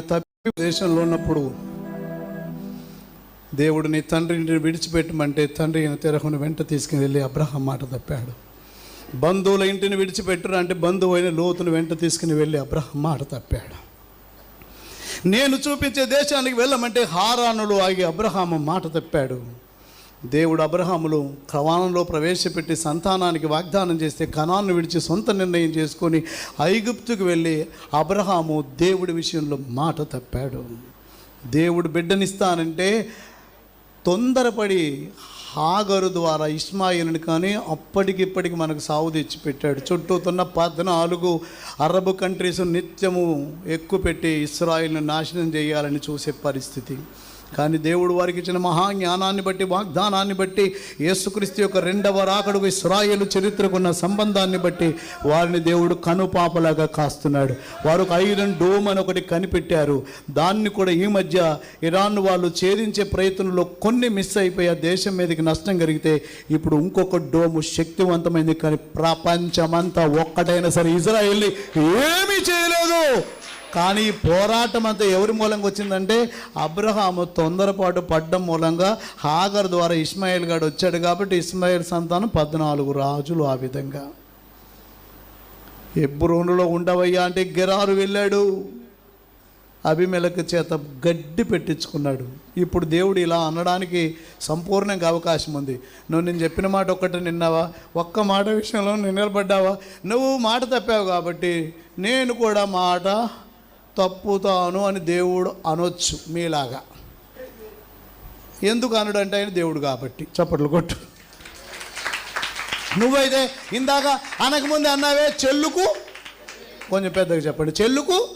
తప్పి దేశంలో ఉన్నప్పుడు దేవుడు నీ తండ్రిని విడిచిపెట్టమంటే తండ్రి అయిన తెరహును వెంట తీసుకుని వెళ్ళి అబ్రహం మాట తప్పాడు. బంధువుల ఇంటిని విడిచిపెట్టరు అంటే బంధువు అయిన లోతును వెంట తీసుకుని వెళ్ళి అబ్రహం మాట తప్పాడు. నేను చూపించే దేశానికి వెళ్ళమంటే హారానులు ఆగి అబ్రహాము మాట తప్పాడు. దేవుడు అబ్రహాములు క్రవాణంలో ప్రవేశపెట్టి సంతానానికి వాగ్దానం చేస్తే కణాన్ని విడిచి సొంత నిర్ణయం చేసుకొని ఐగుప్తుకు వెళ్ళి అబ్రహాము దేవుడి విషయంలో మాట తప్పాడు. దేవుడు బిడ్డనిస్తానంటే తొందరపడి హాగరు ద్వారా ఇస్మాయిల్ని కానీ అప్పటికిప్పటికి మనకు సాగు తెచ్చిపెట్టాడు. చుట్టూతున్న పద్నాలుగు అరబ్ కంట్రీస్ నిత్యము ఎక్కువ పెట్టి ఇస్రాయిల్ని నాశనం చేయాలని చూసే పరిస్థితి. కానీ దేవుడు వారికి ఇచ్చిన మహాజ్ఞానాన్ని బట్టి వాగ్దానాన్ని బట్టి యేసుక్రీస్తు యొక్క రెండవ రాకడుకు ఇస్రాయేలు చరిత్రకున్న సంబంధాన్ని బట్టి వారిని దేవుడు కనుపాపలాగా కాస్తున్నాడు. వారు ఒక ఐరన్ డోమ్ అని ఒకటి కనిపెట్టారు. దాన్ని కూడా ఈ మధ్య ఇరాన్ వాళ్ళు ఛేదించే ప్రయత్నంలో కొన్ని మిస్ అయిపోయి ఆ దేశం మీదకి నష్టం కలిగితే ఇప్పుడు ఇంకొక డోము శక్తివంతమైంది. కానీ ప్రపంచమంతా ఒక్కటైనా సరే ఇజ్రాయెల్ని ఏమీ చేయలేదు. కానీ ఈ పోరాటం అంతా ఎవరి మూలంగా వచ్చిందంటే అబ్రహాము తొందరపాటు పడ్డం మూలంగా హాగర్ ద్వారా ఇస్మాయిల్ గాడు వచ్చాడు కాబట్టి ఇస్మాయిల్ సంతానం పద్నాలుగు రాజులు ఆ విధంగా. ఎబ్రోనులో ఉండవయ్యా అంటే గెరారు వెళ్ళాడు. అభిమేలకు చేత గడ్డి పెట్టించుకున్నాడు. ఇప్పుడు దేవుడు ఇలా అనడానికి సంపూర్ణంగా అవకాశం ఉంది. నువ్వు నేను చెప్పిన మాట ఒక్కటి నిన్నావా? ఒక్క మాట విషయంలో నిలబడ్డావా? నువ్వు మాట తప్పావు కాబట్టి నేను కూడా మాట తప్పుతాను అని దేవుడు అనొచ్చు మీలాగా. ఎందుకు అనడు అంటే ఆయన దేవుడు కాబట్టి. చప్పట్లు కొట్టు. నువ్వైతే ఇందాక అనకముందే అన్నావే చెల్లుకు? కొంచెం పెద్దగా చెప్పండి చెల్లుకు?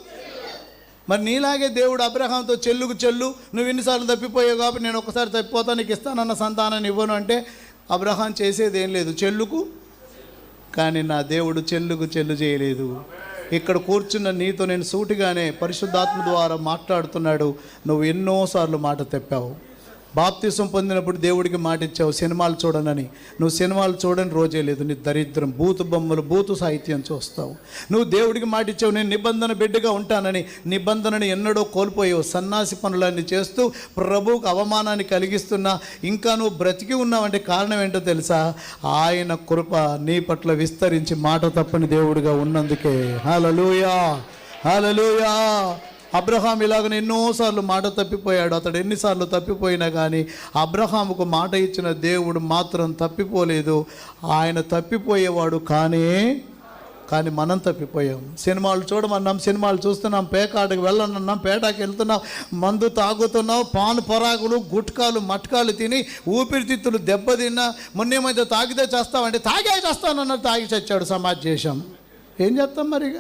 మరి నీలాగే దేవుడు అబ్రహాంతో చెల్లుకు చెల్లు నువ్వు ఎన్నిసార్లు తప్పిపోయావు కాబట్టి నేను ఒకసారి తప్పిపోతా నీకు ఇస్తానన్న సంతానాన్ని ఇవ్వను అంటే అబ్రహాం చేసేది ఏం లేదు. చెల్లుకు? కానీ నా దేవుడు చెల్లుకు చెల్లు చేయలేదు. ఇక్కడ కూర్చున్న నీతో నేను సూటిగానే పరిశుద్ధాత్మ ద్వారా మాట్లాడుతున్నాడు. నువ్వు ఎన్నోసార్లు మాట తెప్పావు. బాప్తిసం పొందినప్పుడు దేవుడికి మాట ఇచ్చావు సినిమాలు చూడనని. నువ్వు సినిమాలు చూడని రోజే లేదు నీ దరిద్రం బూతు బొమ్మలు బూతు సాహిత్యం చూస్తావు. నువ్వు దేవుడికి మాట ఇచ్చావు నేను నిబంధన బిడ్డగా ఉంటానని నిబంధనని ఎన్నడో కోల్పోయావు సన్నాసి పనులన్నీ చేస్తూ ప్రభువుకు అవమానాన్ని కలిగిస్తున్నా ఇంకా నువ్వు బ్రతికి ఉన్నావంటే కారణం ఏంటో తెలుసా? ఆయన కృప నీ పట్ల విస్తరించి మాట తప్పని దేవుడిగా ఉన్నందుకే. హలలుయా హలలుయా అబ్రహాం ఇలాగ ఎన్నోసార్లు మాట తప్పిపోయాడు. అతడు ఎన్నిసార్లు తప్పిపోయినా కానీ అబ్రహాముకు మాట ఇచ్చిన దేవుడు మాత్రం తప్పిపోలేదు. ఆయన తప్పిపోయేవాడు కానీ కానీ మనం తప్పిపోయాం. సినిమాలు చూడమన్నాం సినిమాలు చూస్తున్నాం పేకాటకు వెళ్ళనన్నాం పేటాకి వెళ్తున్నాం మందు తాగుతున్నాం పాను పొరాకులు గుట్కాలు మట్కాలు తిని ఊపిరితిత్తులు దెబ్బతిన్నా మొన్నేమైతే తాగితే చేస్తామంటే తాగే చేస్తానన్నారు తాగి చచ్చాడు సమాజ్ చేశాం ఏం చేస్తాం మరి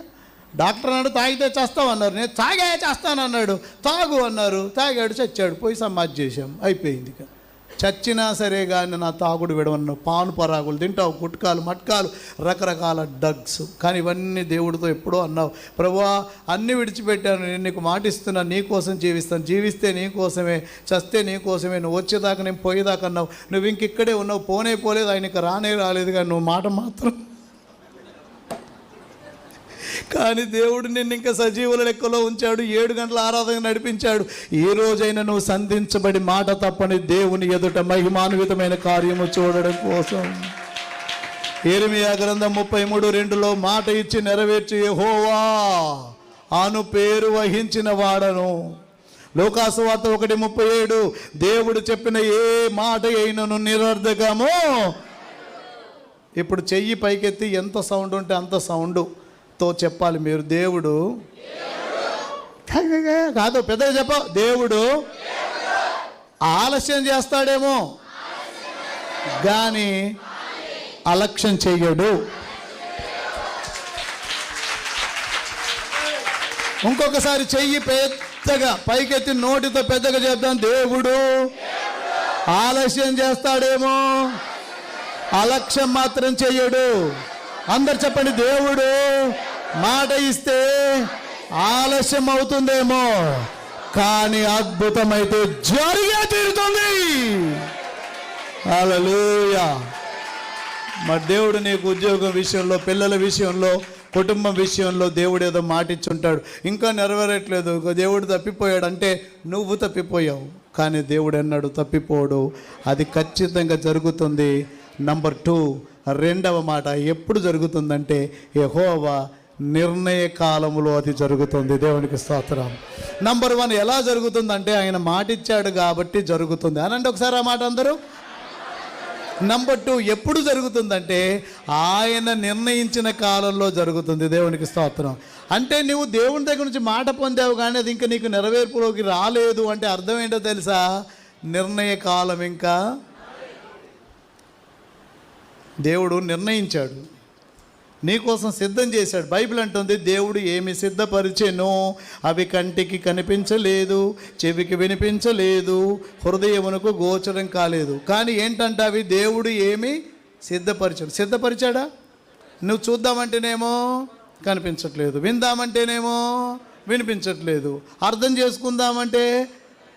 డాక్టర్ అన్నాడు తాగితే చేస్తామన్నారు నేను తాగే చేస్తాను అన్నాడు. తాగు అన్నారు. తాగాడు చచ్చాడు. పోయి సమాజ్ చేశాం. అయిపోయింది ఇక. చచ్చినా సరే కానీ నా తాగుడు విడవన్న పాను పరాగులు తింటావు. గుట్కాలు మట్కాలు రకరకాల డగ్స్ కానీ ఇవన్నీ దేవుడితో ఎప్పుడో అన్నావు. ప్రభువా అన్నీ విడిచిపెట్టాను. నేను నీకు మాటిస్తున్నా నీకోసం జీవిస్తాను. జీవిస్తే నీ కోసమే. చస్తే నీ కోసమే. నువ్వు వచ్చేదాకా నేను పోయేదాకా అన్నావు. నువ్వు ఇంక ఇక్కడే ఉన్నావు. పోనే పోలేదు. ఆయనకి రానే రాలేదు. కానీ నువ్వు మాట మాత్రం కానీ దేవుడు నిన్ను ఇంకా సజీవుల లెక్కలో ఉంచాడు. ఏడు గంటల ఆరాధన నడిపించాడు. ఈ రోజైనా నువ్వు సంధించబడి మాట తప్పని దేవుని ఎదుట మహిమాన్వితమైన కార్యము చూడడం కోసం. ఏరిమియా గ్రంథం ముప్పై మూడు రెండులో మాట ఇచ్చి నెరవేర్చి హోవా ఆను పేరు వహించిన వాడను. లోకాసువార్త ఒకటి ముప్పై ఏడు. దేవుడు చెప్పిన ఏ మాట అయినను నిరర్ధకము. ఇప్పుడు చెయ్యి పైకెత్తి ఎంత సౌండ్ ఉంటే అంత సౌండు. తో చెప్పాలి. మీరు దేవుడు? కాదు పెద్దగా చెప్ప. దేవుడు. ఆలస్యం చేస్తాడేమో. కానీ అలక్ష్యం చెయ్యడు. ఇంకొకసారి చెయ్యి పెద్దగా పైకెత్తి నోటితో పెద్దగా చెప్తాం దేవుడు. ఆలస్యం చేస్తాడేమో. అలక్ష్యం మాత్రం చెయ్యడు. అందరు చెప్పండి దేవుడు మాట ఇస్తే ఆలస్యం అవుతుందేమో. కానీ అద్భుతమైతే జరిగే తీరుతుంది. అలలుయా మా దేవుడు నీకు ఉద్యోగం విషయంలో పిల్లల విషయంలో కుటుంబం విషయంలో దేవుడు ఏదో మాటిచ్చుంటాడు. ఇంకా నెరవేరట్లేదు. దేవుడు తప్పిపోయాడు అంటే నువ్వు తప్పిపోయావు. కానీ దేవుడు అన్నాడు తప్పిపోడు. అది ఖచ్చితంగా జరుగుతుంది. నంబర్ టూ రెండవ మాట ఎప్పుడు జరుగుతుందంటే యహోవా నిర్ణయ కాలంలో అది జరుగుతుంది. దేవునికి స్తోత్రం. నంబర్ వన్ ఎలా జరుగుతుందంటే ఆయన మాటిచ్చాడు కాబట్టి జరుగుతుంది. అనండి ఒకసారి ఆ మాట అందరూ. నంబర్ టూ ఎప్పుడు జరుగుతుందంటే ఆయన నిర్ణయించిన కాలంలో జరుగుతుంది. దేవునికి స్తోత్రం. అంటే నువ్వు దేవుని దగ్గర నుంచి మాట పొందావు కానీ అది ఇంకా నీకు నెరవేర్పులోకి రాలేదు అంటే అర్థం ఏంటో తెలుసా? నిర్ణయ కాలం ఇంకా దేవుడు నిర్ణయించాడు. నీకోసం సిద్ధం చేశాడు. బైబిల్ అంటుంది దేవుడు ఏమి సిద్ధపరిచెనో? అవి కంటికి కనిపించలేదు చెవికి వినిపించలేదు హృదయమునకు గోచరం కాలేదు. కానీ ఏంటంటే అవి దేవుడు ఏమి సిద్ధపరిచాడు. సిద్ధపరిచాడా? నువ్వు చూద్దామంటేనేమో కనిపించట్లేదు విందామంటేనేమో వినిపించట్లేదు అర్థం చేసుకుందామంటే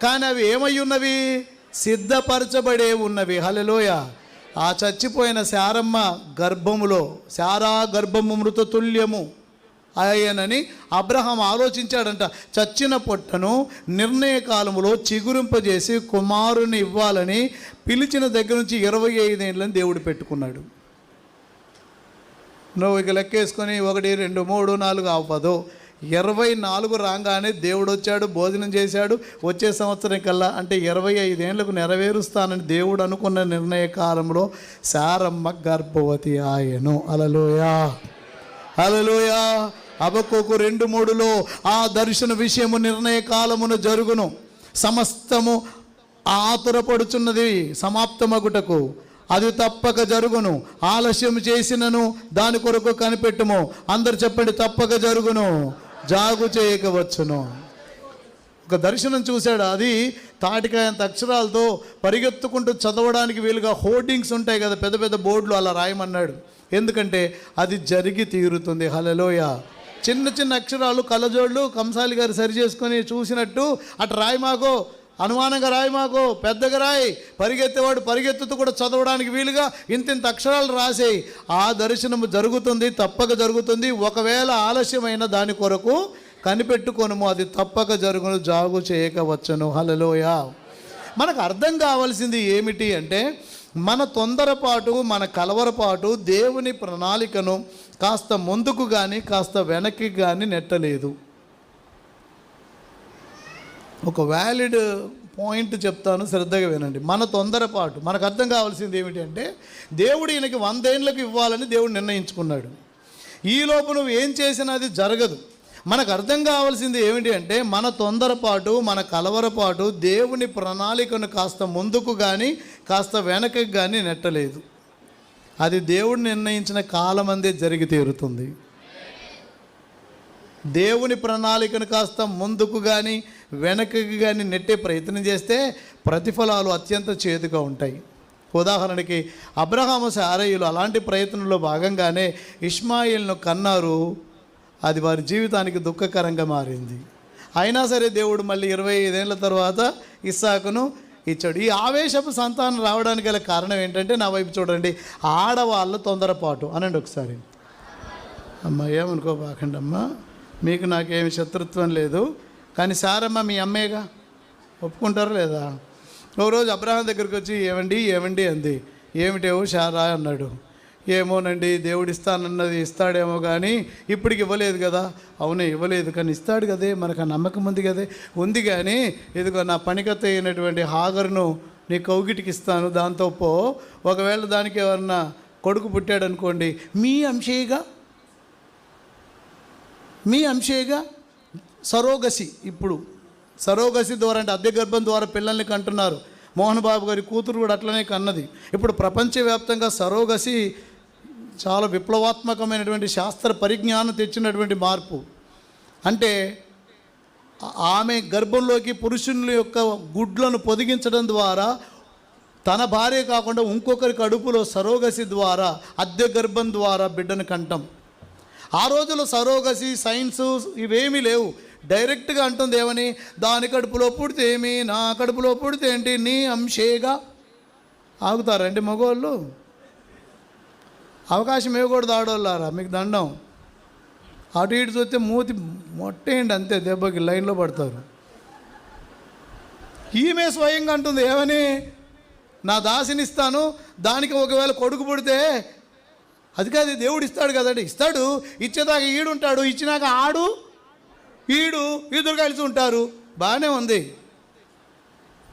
కానీ అవి ఏమై ఉన్నవి? సిద్ధపరచబడే ఉన్నవి. హలలోయ ఆ చచ్చిపోయిన శారమ్మ గర్భములో శారా గర్భము మృత తుల్యము అయ్యనని అబ్రహం ఆలోచించాడంట. చచ్చిన పొట్టను నిర్ణయ కాలములో చిగురింపజేసి కుమారుని ఇవ్వాలని పిలిచిన దగ్గర నుంచి ఇరవై ఐదేళ్ళని దేవుడు పెట్టుకున్నాడు. నువ్వు ఇక లెక్కేసుకొని ఒకటి రెండు మూడు నాలుగు అవ్వదు. ఇరవై నాలుగు రాగానే దేవుడు వచ్చాడు భోజనం చేశాడు. వచ్చే సంవత్సరం కల్లా అంటే ఇరవై ఐదేళ్ళకు నెరవేరుస్తానని దేవుడు అనుకున్న నిర్ణయ కాలంలో సారమ్మ గర్భవతి ఆయను. అలలోయా అలలోయా అబక్కోకు రెండు మూడులో ఆ దర్శన విషయము నిర్ణయ కాలమును జరుగును. సమస్తము ఆతురపడుచున్నది సమాప్తమగుటకు. అది తప్పక జరుగును. ఆలస్యం చేసినను దాని కొరకు కనిపెట్టుము. అందరు చెప్పండి తప్పక జరుగును. జాగు చేయకవచ్చును. ఒక దర్శనం చూశాడు అది తాటికాయంత అక్షరాలతో పరిగెత్తుకుంటూ చదవడానికి వీలుగా హోర్డింగ్స్ ఉంటాయి కదా పెద్ద పెద్ద బోర్డులు అలా రాయమన్నాడు. ఎందుకంటే అది జరిగి తీరుతుంది. హలలోయ చిన్న చిన్న అక్షరాలు కళ్ళజోళ్ళు కంసాలి గారు సరి చేసుకొని చూసినట్టు అటు రాయి అనుమానంగా రాయి మాకు పెద్దగా రాయి. పరిగెత్తేవాడు పరిగెత్తుతూ కూడా చదవడానికి వీలుగా ఇంత ఇంత అక్షరాలు రాసేయి. ఆ దర్శనము జరుగుతుంది తప్పక జరుగుతుంది. ఒకవేళ ఆలస్యమైన దాని కొరకు కనిపెట్టుకొనుము అది తప్పక జరుగును జాగు చేయకవచ్చును హలలోయ మనకు అర్థం కావాల్సింది ఏమిటి అంటే మన తొందరపాటు మన కలవరపాటు దేవుని ప్రణాళికను కాస్త ముందుకు కానీ కాస్త వెనక్కి కానీ నెట్టలేదు. ఒక వ్యాలిడ్ పాయింట్ చెప్తాను శ్రద్ధగా వినండి. మన తొందరపాటు మనకు అర్థం కావాల్సింది ఏమిటి అంటే దేవుడు ఈయనకి వందేళ్ళకి ఇవ్వాలని దేవుడు నిర్ణయించుకున్నాడు. ఈ లోపు నువ్వు ఏం చేసినా అది జరగదు. మనకు అర్థం కావాల్సింది ఏమిటి అంటే మన తొందరపాటు మన కలవరపాటు దేవుని ప్రణాళికను కాస్త ముందుకు కానీ కాస్త వెనకకు కానీ నెట్టలేదు. అది దేవుడు నిర్ణయించిన కాలమందే జరిగి తీరుతుంది. దేవుని ప్రణాళికను కాస్త ముందుకు కానీ వెనకకి కానీ నెట్టే ప్రయత్నం చేస్తే ప్రతిఫలాలు అత్యంత చేదుగా ఉంటాయి. ఉదాహరణకి అబ్రహాము సారయ్యులు అలాంటి ప్రయత్నంలో భాగంగానే ఇస్మాయిల్ను కన్నారు అది వారి జీవితానికి దుఃఖకరంగా మారింది. అయినా సరే దేవుడు మళ్ళీ ఇరవై ఐదేళ్ళ తర్వాత ఇస్సాకును ఇచ్చాడు. ఈ ఆవేశపు సంతానం రావడానికి గల కారణం ఏంటంటే నా వైపు చూడండి ఆడవాళ్ళ తొందరపాటు. అనండి ఒకసారి. అమ్మ ఏమనుకోబాకండి అమ్మా మీకు నాకేమి శత్రుత్వం లేదు. కానీ సారమ్మ మీ అమ్మేగా? ఒప్పుకుంటారా లేదా? ఓ రోజు అబ్రహాం దగ్గరికి వచ్చి ఏమండి ఏమండి అంది. ఏమిటేవో షారా అన్నాడు. ఏమోనండి దేవుడు ఇస్తానన్నది ఇస్తాడేమో కానీ ఇప్పటికి ఇవ్వలేదు కదా. అవునే ఇవ్వలేదు కానీ ఇస్తాడు కదే. మనకు ఆ నమ్మకం ఉంది కదే. ఉంది కానీ ఇదిగో నా పనికత్త అయినటువంటి హాగర్ను నీ కౌగిటికి ఇస్తాను. దాంతో పో. ఒకవేళ దానికి ఎవరన్నా కొడుకు పుట్టాడు అనుకోండి మీ అంశేగా? మీ అంశేగా సరోగసి ఇప్పుడు సరోగసి ద్వారా అంటే అద్దె గర్భం ద్వారా పిల్లల్ని కంటున్నారు. మోహన్ బాబు గారి కూతురు కూడా అట్లనే కన్నది. ఇప్పుడు ప్రపంచవ్యాప్తంగా సరోగసి చాలా విప్లవాత్మకమైనటువంటి శాస్త్ర పరిజ్ఞానం తెచ్చినటువంటి మార్పు. అంటే ఆమె గర్భంలోకి పురుషుని యొక్క గుడ్లను పొదిగించడం ద్వారా తన భార్య కాకుండా ఇంకొకరి కడుపులో సరోగసి ద్వారా అద్దె గర్భం ద్వారా బిడ్డను కంటాం. ఆ రోజుల్లో సరోగసి సైన్స్ ఇవేమీ లేవు. డైరెక్ట్గా అంటుంది ఏమని? దాని కడుపులో పుడితే ఏమి? నా కడుపులో పుడితే ఏంటి? నీ అంశేగా. ఆగుతారండి మగవాళ్ళు? అవకాశం ఇవ్వకూడదు ఆడవాళ్ళారా మీకు దండం. అటు ఇటు చూస్తే మూతి మొట్టేయండి అంతే దెబ్బకి లైన్లో పడతారు. ఈమె స్వయంగా అంటుంది ఏమని? నా దాసిని ఇస్తాను. దానికి ఒకవేళ కొడుకు పుడితే అది కాదు దేవుడు ఇస్తాడు కదండి. ఇస్తాడు ఇచ్చేదాకా ఈడుంటాడు ఇచ్చినాక ఆడు ఈడు ఇద్దరు కలిసి ఉంటారు. బాగానే ఉంది.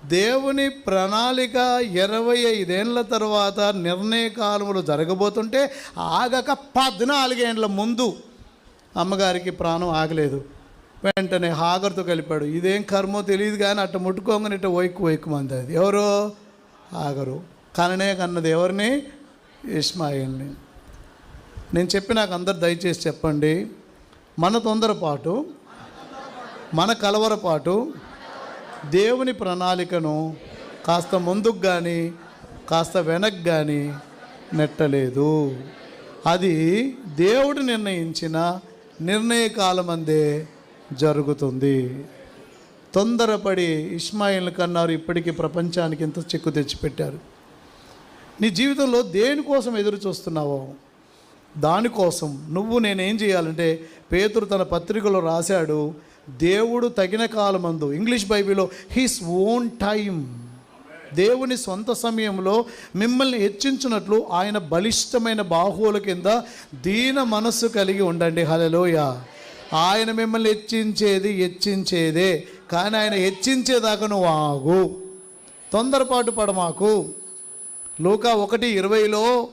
దేవుని ప్రణాళిక ఇరవై ఐదేళ్ళ తర్వాత నిర్ణయ కాలంలో జరగబోతుంటే ఆగక పద్నాలుగేండ్ల ముందు అమ్మగారికి ప్రాణం ఆగలేదు. వెంటనే హాగర్తో కలిపాడు. ఇదేం కర్మో తెలియదు కానీ అట్ట ముట్టుకోగానే ఇట్ట వైక్కు వైక్కు మంది అది ఎవరు? ఆగరు కననే కన్నది ఎవరిని? ఇస్మాయిల్ని. నేను చెప్పి నాకు అందరు దయచేసి చెప్పండి. మన తొందరపాటు మన కలవరపాటు దేవుని ప్రణాళికను కాస్త ముందుకు కానీ కాస్త వెనక్కి కానీ నెట్టలేదు. అది దేవుడు నిర్ణయించిన నిర్ణయ కాలమందే జరుగుతుంది. తొందరపడి ఇస్మాయిల్ కన్నారు ఇప్పటికీ ప్రపంచానికి ఇంత చిక్కు తెచ్చిపెట్టారు. నీ జీవితంలో దేనికోసం ఎదురు చూస్తున్నావో దానికోసం నువ్వు నేనేం చేయాలంటే పేతురు తన పత్రికలో రాశాడు దేవుడు తగిన కాలమందు ఇంగ్లీష్ బైబిల్లో హిస్ ఓన్ టైం దేవుని సొంత సమయంలో మిమ్మల్ని హెచ్చించినట్లు ఆయన బలిష్టమైన బాహువుల కింద దీన మనస్సు కలిగి ఉండండి. హలలోయ ఆయన మిమ్మల్ని హెచ్చించేది హెచ్చించేదే కానీ ఆయన హెచ్చించేదాకా నువ్వు ఆగు. తొందరపాటు పడమాకు. లూకా ఒకటి ఇరవైలో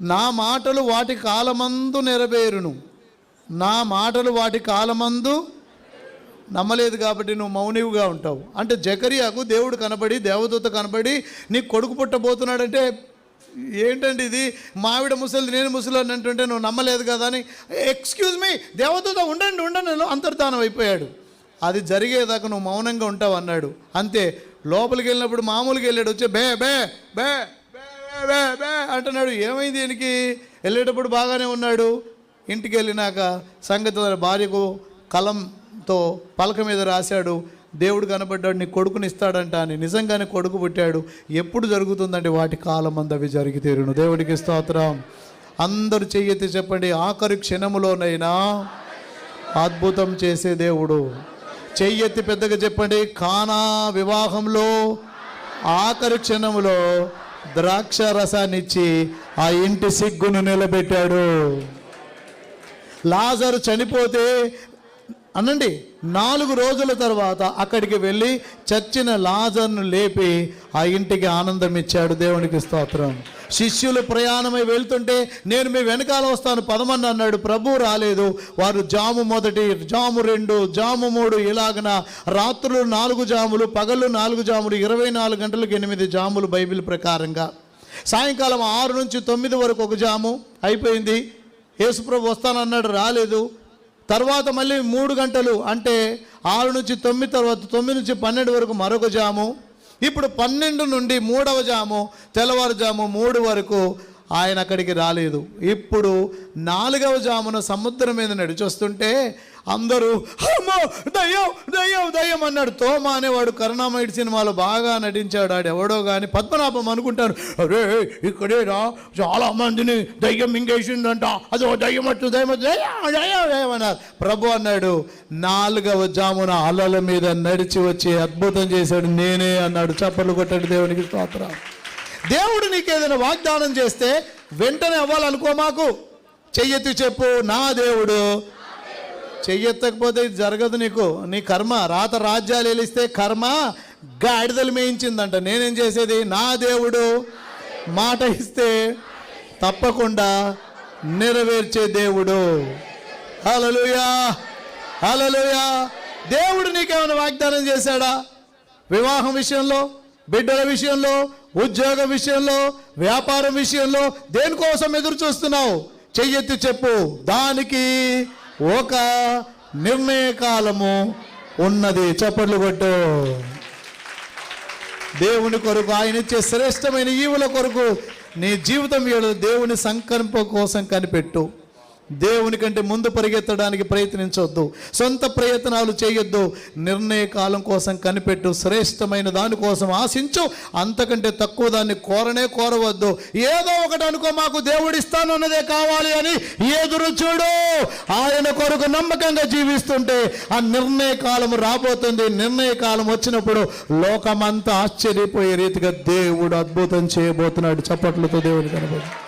నా మాటలు వాటి కాలమందు నెరవేరును. నా మాటలు వాటి కాలమందు నమ్మలేదు కాబట్టి నువ్వు మౌనివుగా ఉంటావు. అంటే జకరియాకు దేవుడు కనబడి దేవదూత కనబడి నీకు కొడుకు పుట్టబోతున్నాడంటే ఏంటండి ఇది? మావిడ ముసలి నేను ముసలి అని అంటుంటే నువ్వు నమ్మలేదు కదా అని ఎక్స్క్యూజ్ మీ దేవదూత ఉండండి ఉండండి నేను అంతర్ధానం అయిపోయాడు. అది జరిగేదాకా నువ్వు మౌనంగా ఉంటావు అన్నాడు. అంతే లోపలికి వెళ్ళినప్పుడు మామూలుగా వెళ్ళాడు వచ్చి బే బే బే బే బే అంటున్నాడు. ఏమైంది దీనికి వెళ్ళేటప్పుడు బాగానే ఉన్నాడు. ఇంటికి వెళ్ళినాక సంగతి భార్యకు కలంతో పలక మీద రాశాడు. దేవుడు కనబడ్డాడు నీ కొడుకుని ఇస్తాడంట అని. నిజంగానే కొడుకు పుట్టాడు. ఎప్పుడు జరుగుతుందండి వాటి కాలం అందవి అవి జరిగి దేవుడికి స్తోత్రం. అందరూ చెయ్యెత్తి చెప్పండి ఆఖరి క్షణములోనైనా అద్భుతం చేసే దేవుడు. చెయ్యెత్తి పెద్దగా చెప్పండి కానా వివాహంలో ఆఖరి క్షణములో ద్రాక్ష రసాన్ని ఇచ్చి ఆ ఇంటి సిగ్గును నిలబెట్టాడు. లాజరు చనిపోతే అనండి నాలుగు రోజుల తర్వాత అక్కడికి వెళ్ళి చచ్చిన లాజర్ను లేపి ఆ ఇంటికి ఆనందం ఇచ్చాడు దేవునికి స్తోత్రం. శిష్యులు ప్రయాణమై వెళ్తుంటే నేను మీ వెనకాల వస్తాను పదమని అన్నాడు. ప్రభు రాలేదు. వారు జాము మొదటి జాము రెండు జాము మూడు ఇలాగన రాత్రులు నాలుగు జాములు పగళ్ళు నాలుగు జాములు ఇరవై నాలుగు గంటలకు ఎనిమిది జాములు బైబిల్ ప్రకారంగా. సాయంకాలం ఆరు నుంచి తొమ్మిది వరకు ఒక జాము. అయిపోయింది. యేసుప్రభు వస్తానన్నాడు రాలేదు. తర్వాత మళ్ళీ మూడు గంటలు అంటే ఆరు నుంచి తొమ్మిది తర్వాత తొమ్మిది నుంచి పన్నెండు వరకు మరొక జాము. ఇప్పుడు పన్నెండు నుండి మూడవ జాము తెల్లవారుజాము మూడు వరకు ఆయన అక్కడికి రాలేదు. ఇప్పుడు నాలుగవ జామున సముద్రం మీద నడిచొస్తుంటే అందరూ అమ్మో దయ్యం దయ్యం దయ్యం అన్నాడు. తోమా అనేవాడు కరుణామయుడి సినిమాలో బాగా నటించాడు. ఆడు ఎవడో కానీ పద్మనాభం అనుకుంటారు. అరే ఇక్కడేరా చాలా మందిని దయ్యం మింగేసిందంట. అదో దయ్యం అట్టు దయ్యం దయ్యం దయ్యం దయ్యం అన్నారు. ప్రభు అన్నాడు నాలుగవ జామున అలల మీద నడిచి వచ్చి అద్భుతం చేశాడు నేనే అన్నాడు. చప్పట్లు కొట్టాడు దేవునికి స్తోత్రం. దేవుడు నీకు ఏదైనా వాగ్దానం చేస్తే వెంటనే అవ్వాలనుకో మాకు. చెయ్యెత్తి చెప్పు నా దేవుడు. చెయ్యెత్తకపోతే ఇది జరగదు నీకు. నీ కర్మ రాత రాజ్యాలు వెలిస్తే కర్మ గాడిదలు మేయించిందంట. నేనేం చేసేది? నా దేవుడు. మాట ఇస్తే తప్పకుండా నెరవేర్చే దేవుడు. హలలుయా హలలుయా దేవుడు నీకేమైనా వాగ్దానం చేశాడా? వివాహం విషయంలో బిడ్డల విషయంలో ఉద్యోగం విషయంలో వ్యాపారం విషయంలో దేనికోసం ఎదురు చూస్తున్నావు? చెయ్యెత్తి చెప్పు. దానికి ఒక నిర్ణయ కాలము ఉన్నది. చప్పట్లు కొట్టు. దేవుని కొరకు ఆయన ఇచ్చే శ్రేష్టమైన ఈవుల కొరకు నీ జీవితం ఏడు దేవుని సంకల్పం కోసం కనిపెట్టు. దేవుని కంటే ముందు పరిగెత్తడానికి ప్రయత్నించవద్దు సొంత ప్రయత్నాలు చేయొద్దు. నిర్ణయ కాలం కోసం కనిపెట్టు. శ్రేష్టమైన దానికోసం ఆశించు. అంతకంటే తక్కువ దాన్ని కోరనే కోరవద్దు. ఏదో ఒకటి అనుకో మాకు దేవుడు ఇస్తానన్నదే కావాలి అని ఎదురు చూడు. ఆయన కొరకు నమ్మకంగా జీవిస్తుంటే ఆ నిర్ణయ కాలం రాబోతుంది. నిర్ణయ కాలం వచ్చినప్పుడు లోకమంతా ఆశ్చర్యపోయే రీతిగా దేవుడు అద్భుతం చేయబోతున్నాడు. చప్పట్లతో దేవుడు కనబడి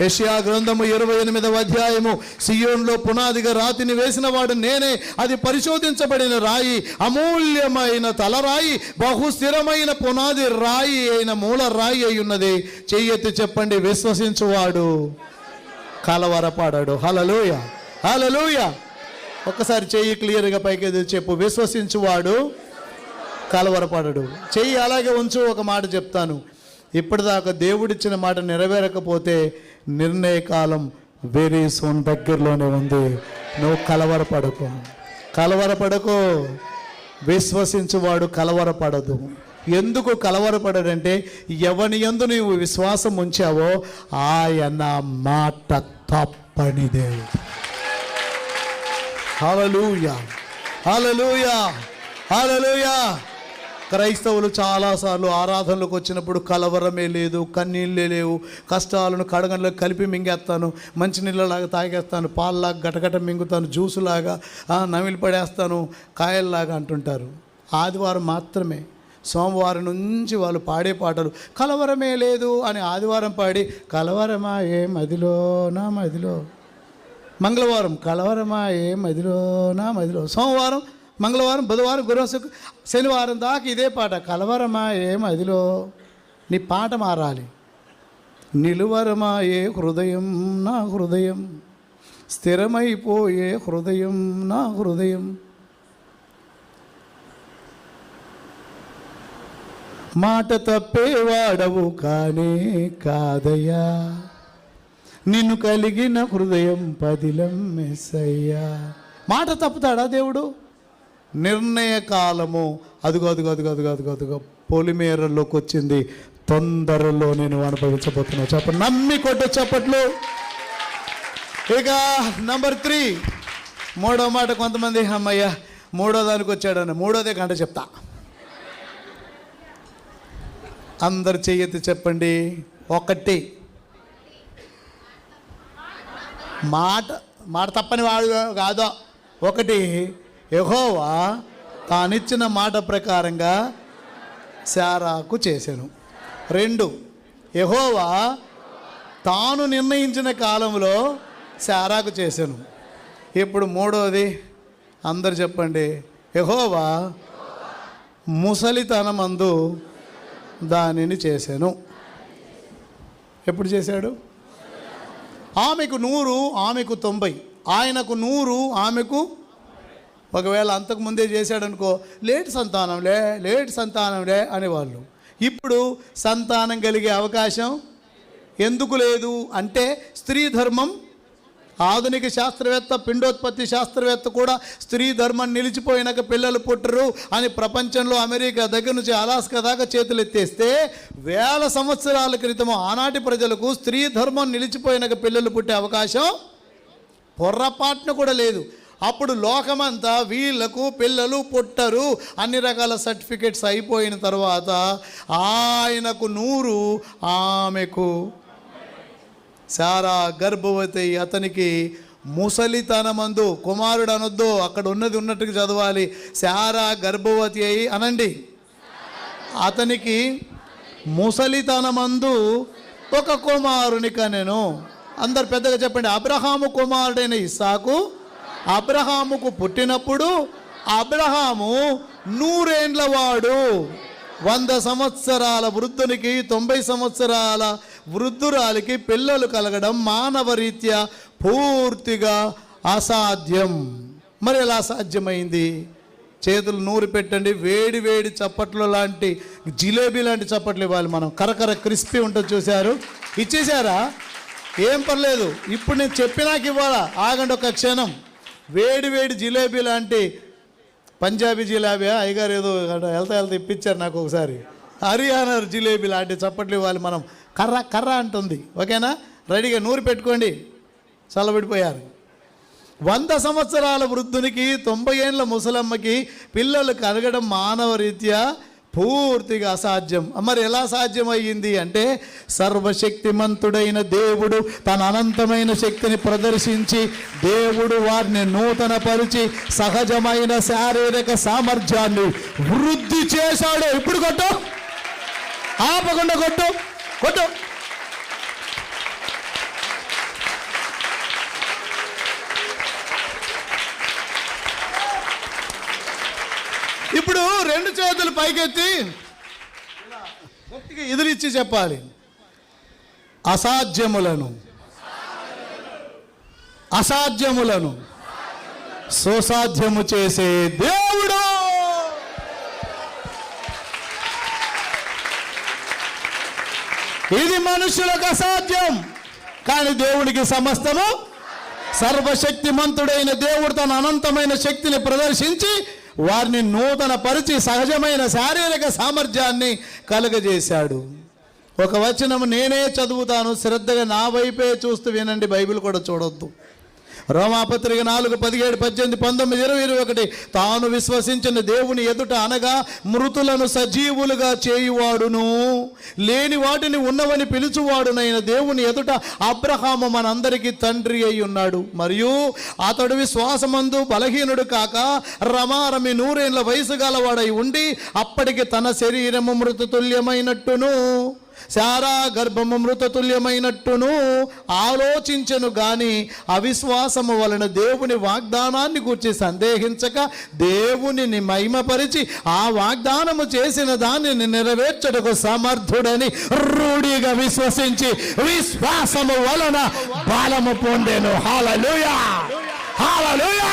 యషియా గ్రంథము ఇరవై ఎనిమిదవ అధ్యాయము. సియోన్లో పునాదిగా రాతిని వేసిన వాడు నేనే అది పరిశోధించబడిన రాయి అమూల్యమైన తలరాయి బహు స్థిరమైన పునాది రాయి అయిన మూల రాయి అయి ఉన్నది. చెయ్యెత్తి చెప్పండి విశ్వసించువాడు. కలవరపాడాడు. హలలోయ హలలోయ ఒక్కసారి చెయ్యి క్లియర్గా పైకి ఎదురు చెప్పు విశ్వసించువాడు కలవరపడడు. చెయ్యి అలాగే ఉంచు ఒక మాట చెప్తాను. ఇప్పటిదాకా దేవుడిచ్చిన మాట నెరవేరకపోతే నిర్ణయకాలం వెరీ సోన్ దగ్గరలోనే ఉంది. నువ్వు కలవరపడకు. కలవరపడకు. విశ్వసించువాడు కలవరపడదు. ఎందుకు కలవరపడడంటే ఎవని యందు నువ్వు విశ్వాసం ఉంచావో ఆయన మాట తప్పనిదే. హలలుయా హలలుయా హలలుయా క్రైస్తవులు చాలాసార్లు ఆరాధనలకు వచ్చినప్పుడు కలవరమే లేదు కన్నీళ్ళే లేవు కష్టాలను కడగంలో కలిపి మింగేస్తాను మంచినీళ్ళలాగా తాగేస్తాను పాల్లాగా గటగట మింగుతాను జ్యూసులాగా నమిలి పడేస్తాను కాయల్లాగా అంటుంటారు. ఆదివారం మాత్రమే. సోమవారం నుంచి వాళ్ళు పాడే పాటలు కలవరమే లేదు అని ఆదివారం పాడి కలవరమా ఏ మదిలో నా మదిలో? మంగళవారం కలవరమా ఏ మదిలో నా మదిలో? సోమవారం మంగళవారం బుధవారం గురువారం శుక్ర శనివారం దాకా ఇదే పాట. కలవరమా ఏం అదిలో నీ పాట మారాలి. నిలువరమా ఏ హృదయం నా హృదయం. స్థిరమైపోయే హృదయం నా హృదయం. మాట తప్పేవాడవు కానే కాదయ్యా. నిన్ను కలిగిన హృదయం పదిలం మెస్సయ్యా. మాట తప్పుతాడా దేవుడు? నిర్ణయ కాలము. అదిగో అదిగో అదిగో అదిగో అదిగో అదిగో. పొలిమేరల్లోకి వచ్చింది. తొందరలో నేను అనుభవించబోతున్నా. చెప్ప నమ్మి కొట్టు చప్పట్లు. ఇక నంబర్ త్రీ. మూడో మాట కొంతమంది అమ్మయ్య మూడో దానికి వచ్చాడని మూడోదే గంట చెప్తా. అందరు చెయ్యెత్తి చెప్పండి. ఒకటి. మాట మాట తప్పని వాడు కాదో. ఒకటి. యహోవా తానిచ్చిన మాట ప్రకారంగా శారాకు చేశాను. రెండు యహోవా తాను నిర్ణయించిన కాలంలో శారాకు చేశాను. ఇప్పుడు మూడోది అందరు చెప్పండి యహోవా ముసలితనమందు దానిని చేశాను. ఎప్పుడు చేశాడు? ఆమెకు నూరు ఆమెకు తొంభై. ఆయనకు నూరు ఆమెకు ఒకవేళ అంతకు ముందే చేశాడనుకో లేట్ సంతానంలే లేట్ సంతానంలే అనేవాళ్ళు. ఇప్పుడు సంతానం కలిగే అవకాశం ఎందుకు లేదు అంటే స్త్రీ ధర్మం ఆధునిక శాస్త్రవేత్త పిండోత్పత్తి శాస్త్రవేత్త కూడా స్త్రీ ధర్మం నిలిచిపోయినాక పిల్లలు పుట్టరు అని ప్రపంచంలో అమెరికా దగ్గర నుంచి అలాస్కా దాకా చేతులెత్తేస్తే వేల సంవత్సరాల క్రితం ఆనాటి ప్రజలకు స్త్రీ ధర్మం నిలిచిపోయినాక పిల్లలు పుట్టే అవకాశం పొర్రపాటున కూడా లేదు. అప్పుడు లోకమంతా వీళ్ళకు పిల్లలు పుట్టరు. అన్ని రకాల సర్టిఫికెట్స్ అయిపోయిన తర్వాత ఆయనకు నూరు ఆమెకు. సారా గర్భవతి అతనికి ముసలితనమందు కుమారుడు అనొద్దు అక్కడ ఉన్నది ఉన్నట్టుగా చదవాలి. సారా గర్భవతి అయి అనండి. అతనికి ముసలితనమందు ఒక కుమారుని కనెను అందరు పెద్దగా చెప్పండి అబ్రహాము కుమారుడైన ఇస్సాకు అబ్రహాముకు పుట్టినప్పుడు అబ్రహాము నూరేండ్ల వాడు. వంద సంవత్సరాల వృద్ధునికి తొంభై సంవత్సరాల వృద్ధురాలికి పిల్లలు కలగడం మానవ రీత్యా పూర్తిగా అసాధ్యం. మరి ఎలా సాధ్యమైంది? చేతులు నూరు పెట్టండి. వేడి వేడి చప్పట్లు లాంటి జిలేబీ లాంటి చప్పట్లు ఇవ్వాలి మనం. కరకర క్రిస్పీ ఉంటుంది చూశారు. ఇచ్చేసారా ఏం పర్లేదు. ఇప్పుడు నేను చెప్పినాక ఇవ్వాలా? ఆగండి ఒక క్షణం. వేడి వేడి జిలేబీ లాంటి పంజాబీ జిలేబీ అయ్యగారు ఏదో వెళ్తా వెళ్తా ఇప్పించారు నాకు ఒకసారి. హరియానా జిలేబీ లాంటి చప్పట్లు ఇవ్వాలి మనం. కర్ర కర్ర అంటుంది. ఓకేనా? రెడీగా నూరు పెట్టుకోండి. చల్లబడిపోయారు. వంద సంవత్సరాల వృద్ధునికి తొంభై ఏండ్ల ముసలమ్మకి పిల్లలు కలగడం మానవ రీత్యా పూర్తిగా అసాధ్యం. మరి ఎలా సాధ్యమయ్యింది అంటే సర్వశక్తిమంతుడైన దేవుడు తన అనంతమైన శక్తిని ప్రదర్శించి దేవుడు వారిని నూతనపరిచి సహజమైన శారీరక సామర్థ్యాన్ని వృద్ధి చేశాడు. ఇప్పుడు కొట్టు. ఆపకుండా కొట్టు. కొట్టు. ఇప్పుడు రెండు చేతులు పైకెత్తి గట్టిగా ఎదురిచ్చి చెప్పాలి. అసాధ్యములను. అసాధ్యములను. సుసాధ్యము చేసే దేవుడు. ఇది మనుషులకు అసాధ్యం కానీ దేవుడికి సమస్తము. సర్వశక్తిమంతుడైన దేవుడు తన అనంతమైన శక్తిని ప్రదర్శించి వారిని నూతన పరిచి సహజమైన శారీరక సామర్థ్యాన్ని కలుగజేశాడు. ఒక వచనం నేనే చదువుతాను శ్రద్ధగా నా వైపే చూస్తూ వినండి బైబిల్ కూడా చూడొద్దు. రోమాపత్రిక నాలుగు పదిహేడు పద్దెనిమిది పంతొమ్మిది ఇరవై ఇరవై ఒకటి. తాను విశ్వసించిన దేవుని ఎదుట అనగా మృతులను సజీవులుగా చేయువాడును. లేని వాటిని ఉన్నవని పిలుచువాడునైన దేవుని ఎదుట అబ్రహాము మనందరికీ తండ్రి అయి ఉన్నాడు. మరియు అతడు విశ్వాసమందు బలహీనుడు కాక రమారమి నూరేళ్ళ వయసు గలవాడై ఉండి అప్పటికి తన శరీరము మృతతుల్యమైనట్టును. శారా గర్భము మృతతుల్యమైనట్టును ఆలోచించను గాని అవిశ్వాసము వలన దేవుని వాగ్దానాన్ని గురించి సందేహించక దేవునిని మహిమపరిచి ఆ వాగ్దానము చేసిన దానిని నెరవేర్చడకు సమర్థుడని రూఢిగా విశ్వసించి విశ్వాసము వలన బలము పొందేను. Hallelujah hallelujah